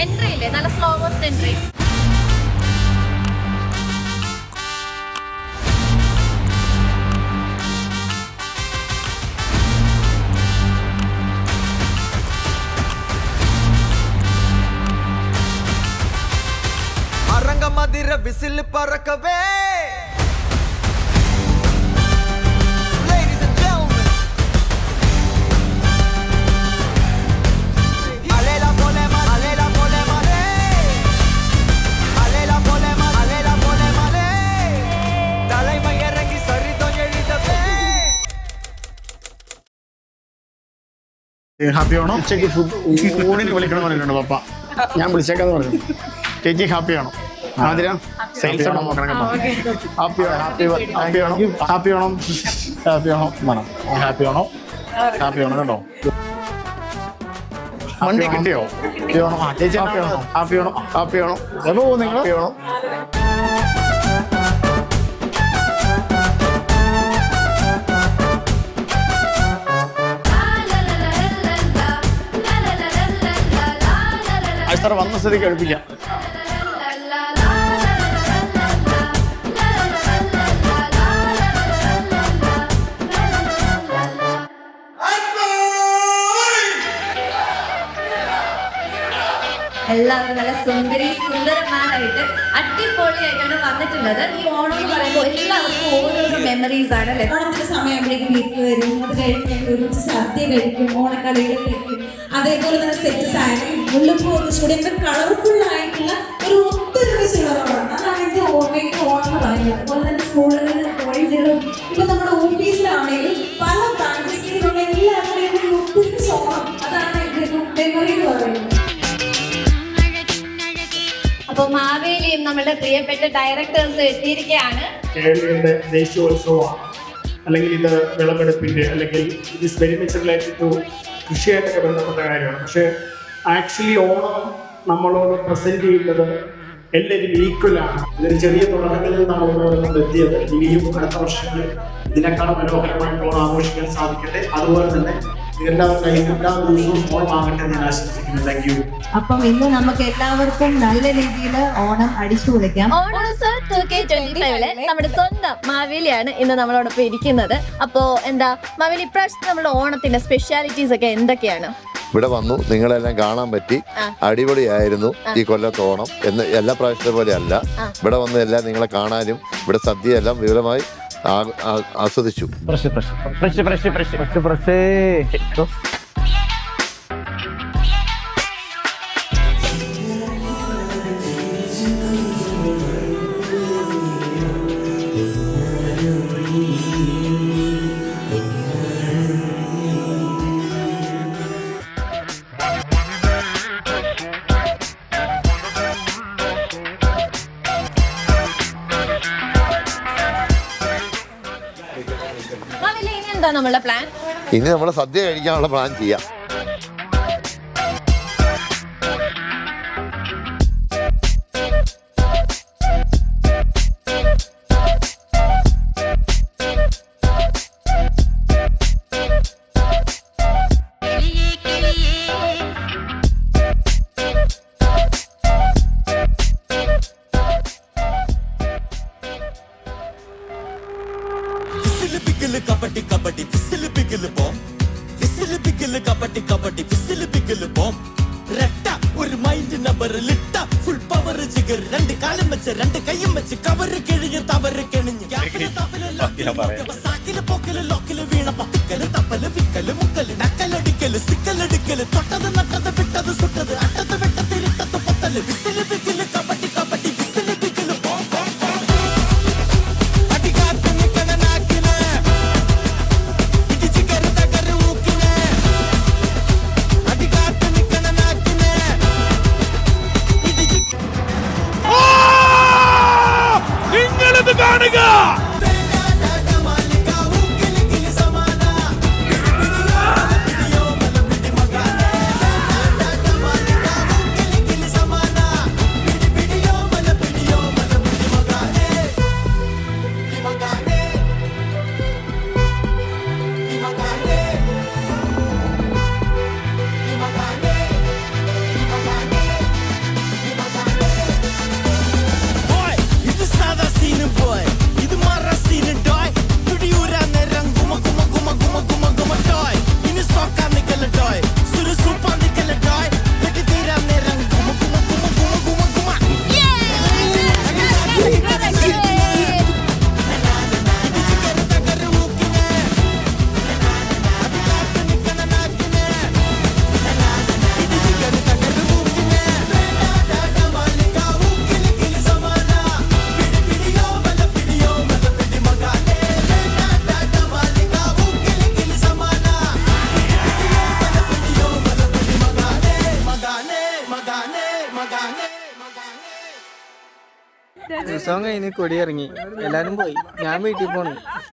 Entry அரங்க மதிர whistle பறக்கவே happy ആണോ ഉച്ചയ്ക്ക് food ഊണിന് വിളിക്കണം പറഞ്ഞിട്ടുണ്ട് പപ്പ ഞാൻ വിളിച്ചേക്കാന്ന് പറഞ്ഞു ചേച്ചി ഹാപ്പിയാണോ ആണോ ആതിര സെയിൽസ് ആണോ നോക്കണം കേട്ടോ ഹാപ്പി ഹാപ്പി ഹാപ്പി ആണോ ഹാപ്പി ആണോ ഹാപ്പി ആണോ വേണം ഹാപ്പി ആണോ ഹാപ്പി ആണോ കേട്ടോ വണ്ടി കിട്ടിയോ ഹാപ്പിയാണോ ഹാപ്പിയാണോ ഹാപ്പിയാണോ ചേച്ചി ഹാപ്പി ആണോ ഹാപ്പി ആണോ ഹാപ്പി എപ്പോ പോകുന്നു നിങ്ങൾ ഹാപ്പി സാർ വന്ന സ്ഥിതിക്ക് കഴിപ്പിക്കാം എല്ലാവരും നല്ല സുന്ദരി സുന്ദരന്മാരായിട്ട് അടിപൊളിയായിട്ടാണ് വന്നിട്ടുള്ളത്. ഈ ഓണം എന്ന് പറയുമ്പോൾ എല്ലാവർക്കും ഓരോരോ മെമ്മറീസ് ആണ് അല്ലേ? ഓണത്തിന്റെ സമയമാകുമ്പോഴേക്കും വീട്ടിൽ വരും അത് കഴിഞ്ഞ് ഒരു ഒരുമിച്ച് സദ്യ കഴിക്കും ഓണക്കളികൾ കഴിക്കും അതേപോലെ തന്നെ സെറ്റ് സാരി മുല്ലപ്പൂ ചൂടി അങ്ങനെ കളർഫുൾ ആയിട്ടുള്ള ഒരു ഒത്തൊരുമിച്ചുള്ള ഓണം അതാണ് എന്റെ ഓർമ്മയ്ക്ക് ഓണം എന്ന് പറയുന്നത്. അതുപോലെ തന്നെ സ്കൂളുകളിലും കോളേജുകളിലും ഇപ്പൊ നമ്മുടെ ഓഫീസിലാണെങ്കിലും പല ബ്രാഞ്ചസിലുള്ള എല്ലാവരുടെയും ഒത്തിരി ഓണം അതാണ് എന്റെ മെമ്മറി എന്ന് പറയുന്നത്. അപ്പൊ മാവേലിയും നമ്മുടെ പ്രിയപ്പെട്ട ഡയറക്ടേഴ്സ് എത്തിയിരിക്കുകയാണ്. കേരളീയരുടെ ദേശീയോത്സവമാണ്. അല്ലെങ്കിൽ ഇത് വിളവെടുപ്പിന്റെ അല്ലെങ്കിൽ ഇത് ടു കൃഷിയായിട്ടൊക്കെ ബന്ധപ്പെട്ട കാര്യമാണ്. പക്ഷേ ആക്ച്വലി ഓണം നമ്മളോട് പ്രസന്റ് ചെയ്യുന്നത് എല്ലാവരും ഈക്വലാണ് ഇതൊരു ചെറിയ തുടക്കത്തിൽ നമ്മൾ എത്തിയത്. ഇനിയും അടുത്ത വർഷങ്ങളിൽ ഇതിനേക്കാൾ മനോഹരമായിട്ട് ഓണം ആഘോഷിക്കാൻ സാധിക്കട്ടെ. അതുപോലെ തന്നെ എല്ലാവരുടെ കയ്യിൽ എല്ലാ ദിവസവും ഓണമാകട്ടെ ഞാൻ ആശംസിക്കുന്നു. താങ്ക് യു അപ്പം ഇന്ന് നമുക്ക് എല്ലാവർക്കും നല്ല രീതിയിൽ ഓണം അടിച്ചു പൊളിക്കാം. ഓണോസ് ടു കെ ട്വന്റി ഫൈവിൽ നമ്മുടെ സ്വന്തം മാവേലിയാണ് ഇന്ന് നമ്മളോടൊപ്പം ഇരിക്കുന്നത്. അപ്പോ എന്താ മാവേലി ഇപ്രാവശ്യത്തെ നമ്മുടെ ഓണത്തിന്റെ സ്പെഷ്യാലിറ്റീസ് ഒക്കെ എന്തൊക്കെയാണ്? ഇവിടെ വന്നു നിങ്ങളെല്ലാം കാണാൻ പറ്റി. അടിപൊളിയായിരുന്നു ഈ കൊല്ലത്ത് ഓണം. എന്ന് എല്ലാ പ്രാവശ്യത്തെ പോലെ അല്ല. ഇവിടെ വന്ന് എല്ലാം നിങ്ങളെ കാണാനും ഇവിടെ സദ്യ എല്ലാം വിപുലമായി ആസ്വദിച്ചു. Fresh fresh fresh fresh fresh fresh എന്താ നമ്മളുടെ പ്ലാൻ ഇനി നമ്മൾ സദ്യ കഴിക്കാനുള്ള പ്ലാൻ ചെയ്യാം. പിക്കിൽ ബോം രട്ട ഒരു മൈൻഡ് നമ്പർ ലിട്ട ഫുൾ പവർ ജിഗർ രണ്ട് കാലം വെച്ച് രണ്ട് കൈയും വെച്ച്. കവറ് കിഴിഞ്ഞ് തവറ് കിണിഞ്ഞ്. ഗ്യാപ്പിൽ തപ്പിൽ ലോക്കിൽ സാക്കിൽ പോക്കൽ ലോക്കിൽ വീണ. പത്തിക്കൽ തപ്പൽ വിക്കൽ മുക്കൽ. దుకాణుగా ഉത്സവം കഴിഞ്ഞ് കൊടിയിറങ്ങി. എല്ലാരും പോയി. ഞാൻ വീട്ടിൽ പോണു